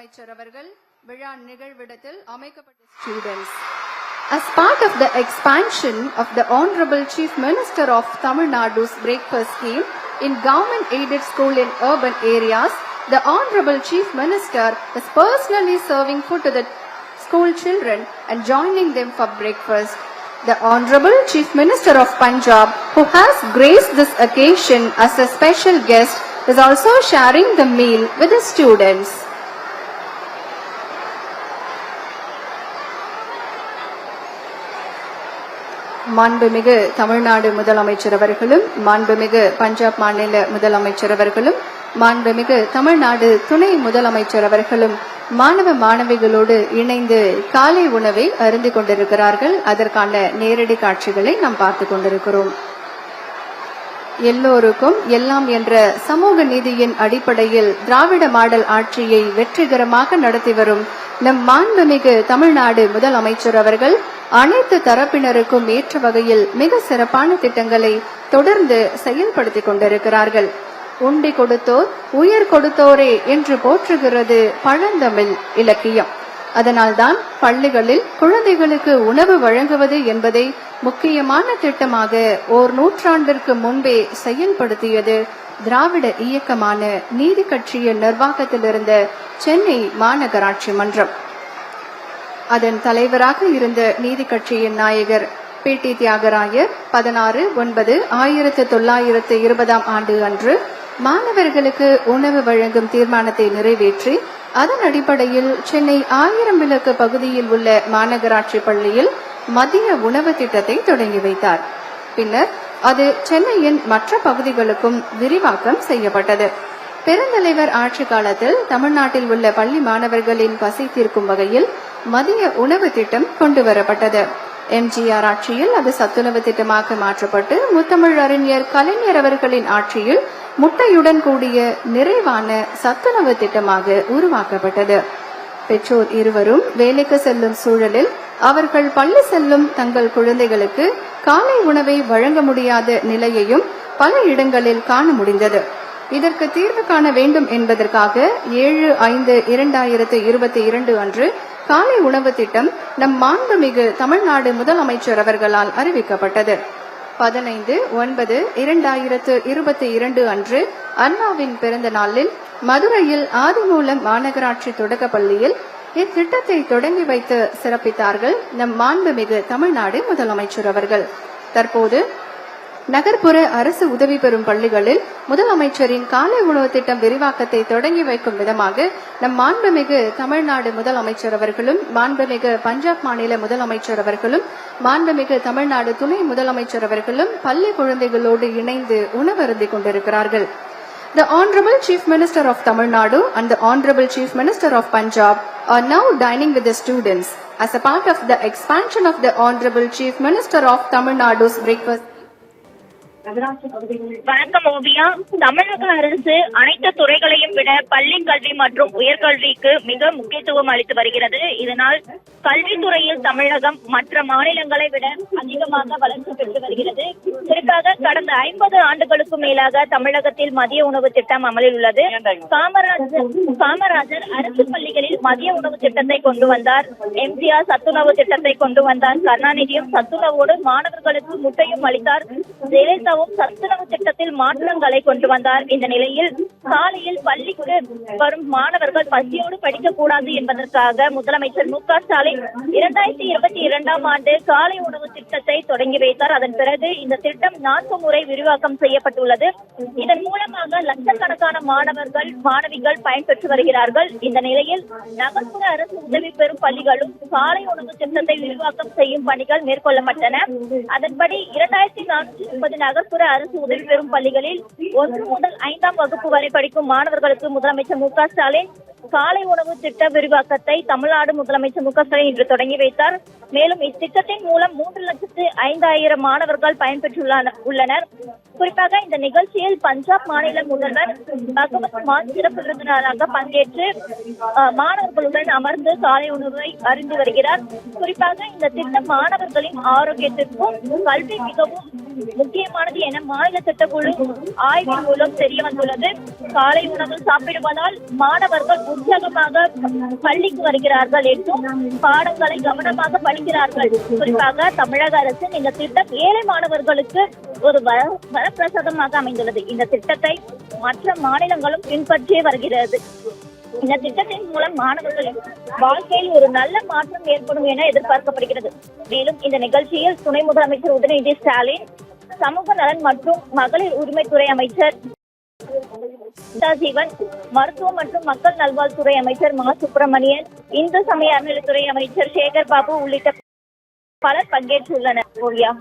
முதலமைச்சர் அவர்கள் விழா நிகழ்விடத்தில் அமைக்கப்பட்ட students. As part of the expansion of the Honorable Chief Minister of Tamil Nadu's breakfast scheme in government-aided school in urban areas, the Honorable Chief Minister is personally serving food to the school children and joining them for breakfast. The Honorable Chief Minister of Punjab, who has graced this occasion as a special guest, is also sharing the meal with the students. மாண்புமிகு தமிழ்நாடு முதலமைச்சர் அவர்களும் மாண்புமிகு பஞ்சாப் மாநில முதலமைச்சர் அவர்களும் மாண்புமிகு தமிழ்நாடு துணை முதலமைச்சர் அவர்களும் மாணவ மாணவிகளோடு இணைந்து காலை உணவை அருந்து கொண்டிருக்கிறார்கள். அதற்கான நேரடி காட்சிகளை நாம் பார்த்து கொண்டிருக்கிறோம். எல்லோருக்கும் எல்லாம் என்ற சமூக நீதியின் அடிப்படையில் திராவிட மாடல் ஆட்சியை வெற்றிகரமாக நடத்தி வரும் நம் மாண்புமிகு தமிழ்நாடு முதலமைச்சர் அவர்கள் அனைத்து தரப்பினருக்கும் ஏற்ற வகையில் மிக சிறப்பான திட்டங்களை தொடர்ந்து செயல்படுத்திக் கொண்டிருக்கிறார்கள். உண்டி கொடுத்தோர் உயர் கொடுத்தோரே என்று போற்றுகிறது பழந்தமிழ் இலக்கியம். அதனால்தான் பள்ளிகளில் குழந்தைகளுக்கு உணவு வழங்குவது என்பதை முக்கியமான திட்டமாக ஓர் நூற்றாண்டிற்கு முன்பே செயல்படுத்தியது திராவிட இயக்கமான நீதி கட்சியின் நிர்வாகத்தில் இருந்த சென்னை மாநகராட்சி மன்றம். அதன் தலைவராக இருந்த நீதி கட்சியின் நாயகர் பி. டி. தியாகராயர் பதினாறு ஒன்பது ஆயிரத்தி தொள்ளாயிரத்து இருபதாம் ஆண்டு அன்று மாணவர்களுக்கு உணவு வழங்கும் தீர்மானத்தை நிறைவேற்றி அதன் அடிப்படையில் சென்னை ஆயிரம் விளக்கு பகுதியில் உள்ள மாநகராட்சி பள்ளியில் மதிய உணவு திட்டத்தை தொடங்கி வைத்தார். பின்னர் அது சென்னையின் மற்ற பகுதிகளுக்கும் விரிவாக்கம் செய்யப்பட்டது. பெருந்தலைவர் ஆட்சி காலத்தில் தமிழ்நாட்டில் உள்ள பள்ளி மாணவர்களின் பசி தீர்க்கும் வகையில் மதிய உணவு திட்டம் கொண்டு வரப்பட்டது. எம்ஜிஆர் ஆட்சியில் அது சத்துணவு திட்டமாக மாற்றப்பட்டு முத்தமிழ் அறிஞர் கலைஞர் அவர்களின் ஆட்சியில் முட்டையுடன் கூடிய நிறைவான சத்துணவு திட்டமாக உருவாக்கப்பட்டது. பெற்றோர் இருவரும் வேலைக்கு செல்லும் சூழலில் அவர்கள் பள்ளி செல்லும் தங்கள் குழந்தைகளுக்கு காலை உணவை வழங்க முடியாத நிலையையும் பல இடங்களில் காண முடிந்தது. இதற்கு தீர்வு காண வேண்டும் என்பதற்காக ஏழு ஐந்து இரண்டாயிரத்து இருபத்தி இரண்டு அன்று காலை உணவு திட்டம் நம் மாண்புமிகு தமிழ்நாடு முதலமைச்சர் அவர்களால் அறிவிக்கப்பட்டது. பதினைந்து ஒன்பது இரண்டாயிரத்து இருபத்தி இரண்டு அன்று அண்ணாவின் பிறந்த நாளில் மதுரையில் ஆதிமூலம் மாநகராட்சி தொடக்க பள்ளியில் இத்திட்டத்தை தொடங்கி வைத்து சிறப்பித்தார்கள் நம் மாண்புமிகு தமிழ்நாடு முதலமைச்சர் அவர்கள். தற்போது நகர்ப்புற அரசு உதவி பெறும் பள்ளிகளில் முதலமைச்சரின் காலை உணவு திட்டம் விரிவாக்கத்தை தொடங்கி வைக்கும் விதமாக நம் மாண்புமிகு தமிழ்நாடு முதலமைச்சர் அவர்களும் மாண்புமிகு பஞ்சாப் மாநில முதலமைச்சர் அவர்களும் மாண்புமிகு தமிழ்நாடு துணை முதலமைச்சர் அவர்களும் பள்ளி குழந்தைகளோடு இணைந்து உணவருந்திக் கொண்டிருக்கிறார்கள் The Honorable Chief Minister of Tamil Nadu and the Honorable Chief Minister of Punjab are now dining with the students as a part of the expansion of the Honorable Chief Minister of Tamil Nadu's breakfast. வணக்கம் ஓவியா தமிழக அரசு அனைத்து துறைகளையும் விட பள்ளி கல்வி மற்றும் உயர்கல்விக்கு மிக முக்கியத்துவம் அளித்து வருகிறது. இதனால் கல்வித்துறையில் தமிழகம் மற்ற மாநிலங்களை விட அதிகமாக வளர்ச்சி பெற்று வருகிறது. குறிப்பாக கடந்த ஐம்பது ஆண்டுகளுக்கு மேலாக தமிழகத்தில் மதிய உணவு திட்டம் அமலில் உள்ளது. காமராஜர் காமராஜர் அரசு பள்ளிகளில் மதிய உணவு திட்டத்தை கொண்டு வந்தார். எம்ஜிஆர் சத்துணவு திட்டத்தை கொண்டு வந்தார். கருணாநிதியும் சத்துணவோடு மாணவர்களுக்கு முட்டையும் அளித்தார். ஜெயலலிதாவும் சத்துணவு திட்டத்தில் மாற்றங்களை கொண்டு வந்தார். இந்த நிலையில் காலையில் பள்ளிக்கு வரும் மாணவர்கள் பசியோடு படிக்க கூடாது என்பதற்காக முதலமைச்சர் மு க ஸ்டாலின் இரண்டாயிரத்தி இருபத்தி இரண்டாம் ஆண்டு காலை உணவு திட்டத்தை தொடங்கி வைத்தார். அதன் பிறகு இந்த திட்டம் நான்கு முறை விரிவாக்கம் செய்யப்பட்டுள்ளது. இதன் மூலமாக லட்சக்கணக்கான மாணவர்கள் மாணவிகள் பயன்பெற்று வருகிறார்கள். இந்த நிலையில் நகர்ப்புற அரசு உதவி பெறும் பள்ளிகளும் காலை உணவு திட்டத்தை விரிவாக்கம் செய்யும் பணிகள் மேற்கொள்ளப்பட்டன. அதன்படி இரண்டாயிரத்தி நானூற்றி முப்பது நகர் நகர்ப்புற அரசு உதவி பெறும் பள்ளிகளில் ஒன்று முதல் ஐந்தாம் வகுப்பு வரை படிக்கும் மாணவர்களுக்கு முதலமைச்சர் மு ஸ்டாலின் காலை உணவு திட்ட விரிவாக்கத்தை தமிழ்நாடு முதலமைச்சர் மு ஸ்டாலின் இன்று தொடங்கி வைத்தார். மேலும் இத்திட்டத்தின் மூலம் மூன்று லட்சத்து ஐந்தாயிரம் மாணவர்கள் பயன்பெற்றுள்ளன உள்ளனர். குறிப்பாக இந்த நிகழ்ச்சியில் பஞ்சாப் மாநில முதல்வர் பகவத் மான் சிறப்பு விருந்தினராக பங்கேற்று மாணவர்களுடன் அமர்ந்து காலை உணவை அருந்தி வருகிறார். குறிப்பாக இந்த திட்டம் மாணவர்களின் ஆரோக்கியத்திற்கும் கல்வி மிகவும் முக்கியமானது என மாநில சட்டக்குழு ஆய்வின் மூலம் தெரிய வந்துள்ளது காலை உணவு சாப்பிடுவதால் மாணவர்கள் உற்சாகமாக பள்ளிக்கு வருகிறார்கள் என்றும் பாடங்களை கவனமாக படிக்கிறார்கள். குறிப்பாக தமிழக அரசின் இந்த திட்டம் ஏழை மாணவர்களுக்கு ஒரு வர வரப்பிரசாதமாக அமைந்துள்ளது. இந்த திட்டத்தை மற்ற மாநிலங்களும் பின்பற்றி வருகிறது. இந்த திட்டத்தின் மூலம் மாணவர்களின் வாழ்க்கையில் ஒரு நல்ல மாற்றம் ஏற்படும் என எதிர்பார்க்கப்படுகிறது. மேலும் இந்த நிகழ்ச்சியில் துணை முதலமைச்சர் உதயநிதி ஸ்டாலின் சமூக நலன் மற்றும் மகளிர் உரிமைத்துறை அமைச்சர் ஜீவன் மருத்துவ மற்றும் மக்கள் நல்வாழ்வுத்துறை அமைச்சர் மா சுப்பிரமணியன் இந்து சமய அறநிலைத்துறை அமைச்சர் சேகர் பாபு உள்ளிட்ட பலர் பங்கேற்றுள்ளனர். ஓவியா